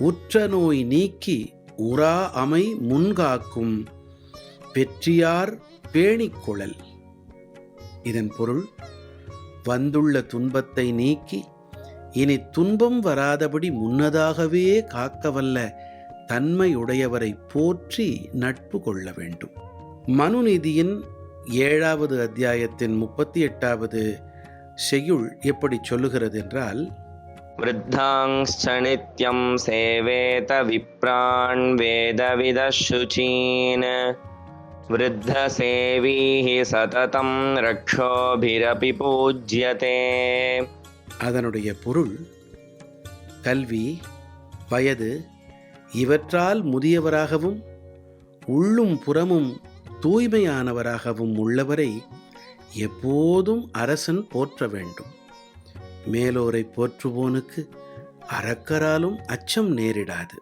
உற்ற நோய் நீக்கி உரா அமை முன்காக்கும் பெற்றியார் பேணிக்குழல். இதன் பொருள் வந்துள்ள துன்பத்தை நீக்கி இனி துன்பம் வராதபடி முன்னதாகவே காக்கவல்ல தன்மையுடையவரை போற்றி நட்பு கொள்ள வேண்டும். மனுநீதியின் ஏழாவது அத்தியாயத்தின் முப்பத்தி எட்டாவது செய்யுள் எப்படி சொல்லுகிறது என்றால் वृद्धांश्च नित्यं सेवेत विप्रान् वेदविदः शुचीन् वृद्धसेवी हि सततं रक्षोभिरपि पूज्यते அதனுடைய பொருள் கல்வி வயது இவற்றால் முதியவராகவும் உள்ளும் புறமும் தூய்மையானவராகவும் உள்ளவரை எப்போதும் அரசன் போற்ற வேண்டும் மேலோரை போற்றுவோனுக்கு அறக்கராலும் அச்சம் நேரிடாது.